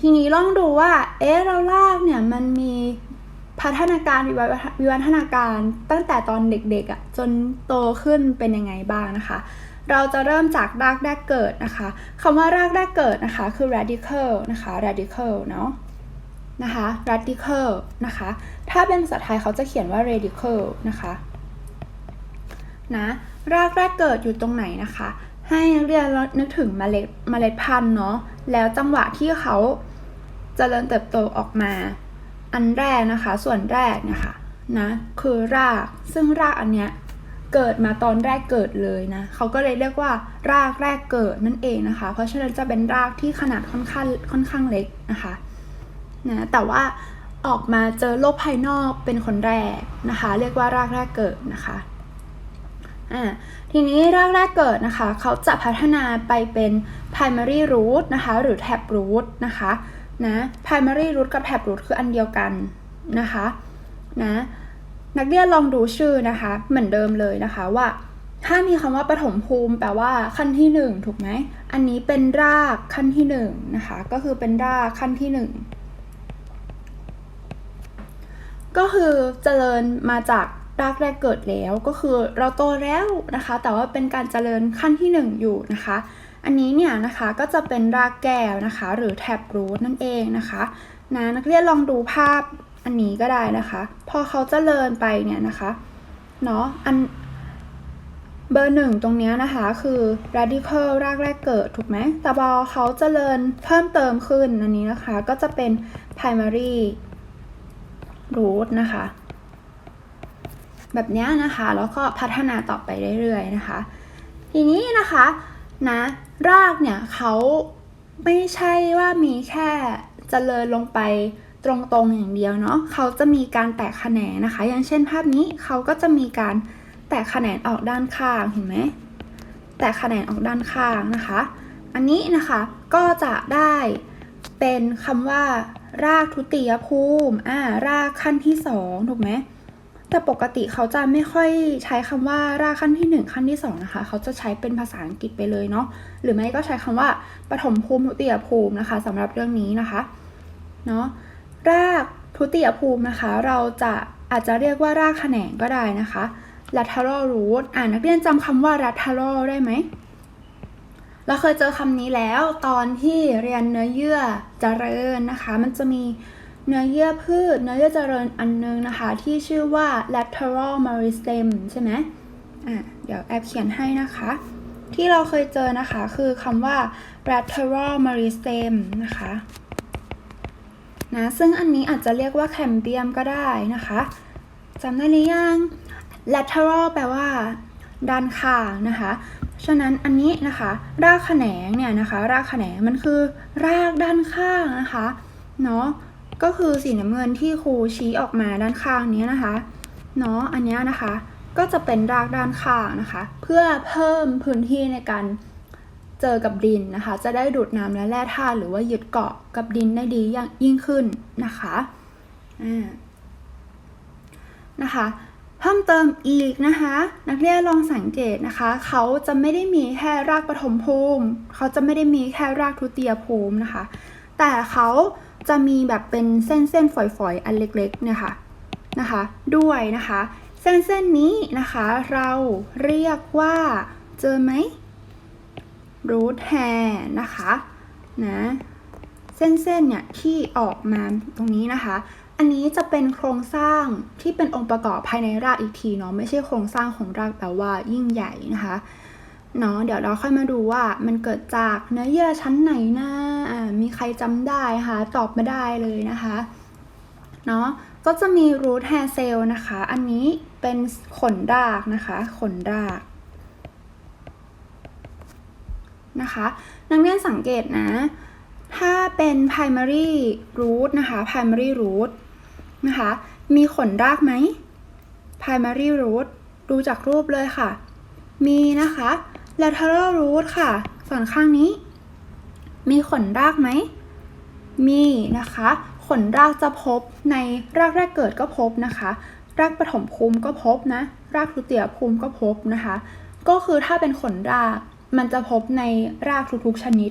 ทีนี้ลองดูว่า เอ๊ะ เรารากเนี่ยมันมีพัฒนาการวิวัฒวิวัฒนาการตั้งแต่ตอนเด็กๆอะ่ะจนโตขึ้นเป็นยังไงบ้างนะคะ เราจะเริ่มจากรากแรกเกิดนะคะคำว่ารากแรกเกิดนะคะ คือ radical นะคะ radical เนาะนะคะ radical นะคะ ถ้าเป็นภาษาไทยเขาจะเขียนว่า radical นะคะนะรากแรกเกิดอยู่ตรงไหนนะคะ ให้นักเรียนนึกถึงเมล็ดเมล็ดพันธุ์เนาะแล้วจังหวะที่เขาเจริญเติบโตออกมา อันแรกนะคะ ส่วนแรกนะคะนะคือรากซึ่งรากอันเนี้ยเกิดมาตอนแรกเกิดเลยนะเขาก็เลยเรียกว่ารากแรกเกิดนั่นเองนะคะ เพราะฉะนั้นจะเป็นรากที่ขนาดค่อนข้างค่อนข้างเล็กนะคะนะแต่ว่าออกมาเจอโลกภายนอกเป็นคนแรกนะคะ เรียกว่ารากแรกเกิดนะคะ อ่าทีนี้รากแรกเกิดนะคะ เขาจะพัฒนาไปเป็น primary root นะคะ หรือ tap root นะคะนะ primary root กับ tap root คืออันเดียวกันนะคะนะนักเรียนลองดูชื่อนะคะ เหมือนเดิมเลยนะคะว่า ถ้ามีคำว่าปฐมภูมิแปลว่าขั้นที่หนึ่งถูกไหม อันนี้เป็นรากขั้นที่หนึ่งนะคะ ก็คือเป็นรากขั้นที่หนึ่งก็คือเจริญมาจาก รากแรกเกิดแล้วก็คือเราโตแล้วนะคะ แต่ว่าเป็นการเจริญขั้นที่ 1 อยู่นะคะ อันนี้เนี่ยนะคะก็จะเป็นรากแก้วนะคะ หรือแท็บรูทนั่นเองนะคะนะนักเรียนลองดูภาพอันนี้ก็ได้นะคะ พอเขาเจริญไปเนี่ยนะคะเนาะอันเบอร์หนึ่งตรงนี้นะคะคือ radical รากแรกเกิดถูกไหมแต่พอเขาเจริญเพิ่มเติมขึ้นอันนี้นะคะ ก็จะเป็น primary root นะคะ แบบนี้นะคะ แล้วก็พัฒนาต่อไปเรื่อยๆนะคะ ทีนี้นะคะนะรากเนี่ยเขาไม่ใช่ว่ามีแค่เจริญลงไปตรงๆอย่างเดียวเนาะเขาจะมีการแตกแขนงนะคะ อย่างเช่นภาพนี้เขาก็จะมีการแตกแขนงออกด้านข้างเห็นไหมแตกแขนงออกด้านข้างนะคะ อันนี้นะคะก็จะได้เป็นคำว่ารากทุติยภูมิอ่ารากขั้นที่สองถูกไหม แต่ปกติเขาจะไม่ค่อยใช้คำว่ารากขั้นที่ 1 ขั้นที่2นะคะ เขาจะใช้เป็นภาษาอังกฤษไปเลยเนาะ หรือไม่ก็ใช้คำว่าปฐมภูมิทุติยภูมินะคะสำหรับเรื่องนี้นะคะ เนาะ รากทุติยภูมินะคะ เราจะอาจจะเรียกว่ารากแขนงก็ได้นะคะ lateral root อ่านนักเรียนจำคำว่า lateral ได้ไหม เราเคยเจอคำนี้แล้วตอนที่เรียนเนื้อเยื่อเจริญนะคะ มันจะมี เนื้อเยื่อพืช เนื้อเยื่อเจริญอันนึงนะคะ ที่ชื่อว่า lateral meristem ใช่ไหมอะเดี๋ยวแอบเขียนให้นะคะ ที่เราเคยเจอนะคะ คือคำว่า lateral meristem นะคะนะซึ่งอันนี้อาจจะเรียกว่าแคมเบียมก็ได้นะคะจำได้หรือยัง lateral แปลว่า ด้านข้างนะคะ ฉะนั้นอันนี้นะคะ รากแขนงเนี่ยนะคะ รากแขนงมันคือ รากด้านข้างนะคะ เนาะ ก็คือสีน้ำเงินที่ครูชี้ออกมาด้านข้างนี้นะคะเนาะอันนี้นะคะก็จะเป็นรากด้านข้างนะคะ เพื่อเพิ่มพื้นที่ในการเจอกับดินนะคะ จะได้ดูดน้ำและแร่ธาตุหรือว่ายึดเกาะกับดินได้ดียิ่งขึ้นนะคะอ่านะคะ เพิ่มเติมอีกนะคะ นักเรียนลองสังเกตนะคะ เขาจะไม่ได้มีแค่รากปฐมภูมิ เขาจะไม่ได้มีแค่รากทุติยภูมินะคะ แต่เขา จะมีแบบเป็นเส้นเส้นฝอยๆ อันเล็กๆเนี่ยค่ะนะคะด้วยนะคะ เส้นเส้นนี้นะคะเราเรียกว่าเจอไหม root hair นะคะนะเส้นเส้นเนี่ยที่ออกมาตรงนี้นะคะ อันนี้จะเป็นโครงสร้างที่เป็นองค์ประกอบภายในรากอีกทีเนาะไม่ใช่โครงสร้างของรากแปลว่ายิ่งใหญ่นะคะ เนาะเดี๋ยวเราค่อยมาดูว่ามันเกิดจากเนื้อเยื่อชั้นไหนนะอ่ามีใครจำได้คะตอบมาได้เลยนะคะเนาะก็จะมี root hair cell นะคะ อันนี้เป็นขนรากนะคะ ขนรากนะคะนักเรียนสังเกตนะ ถ้าเป็น primary root นะคะ primary root นะคะ มีขนรากไหม primary root ดูจากรูปเลยค่ะ มีนะคะ lateral root ค่ะ ส่วนข้างนี้ มีขนรากไหม มีนะคะ ขนรากจะพบในรากแรกเกิดก็พบนะคะ รากปฐมภูมิก็พบนะ รากทุติยภูมิก็พบนะคะ ก็คือถ้าเป็นขนรากมันจะพบในรากทุกๆชนิด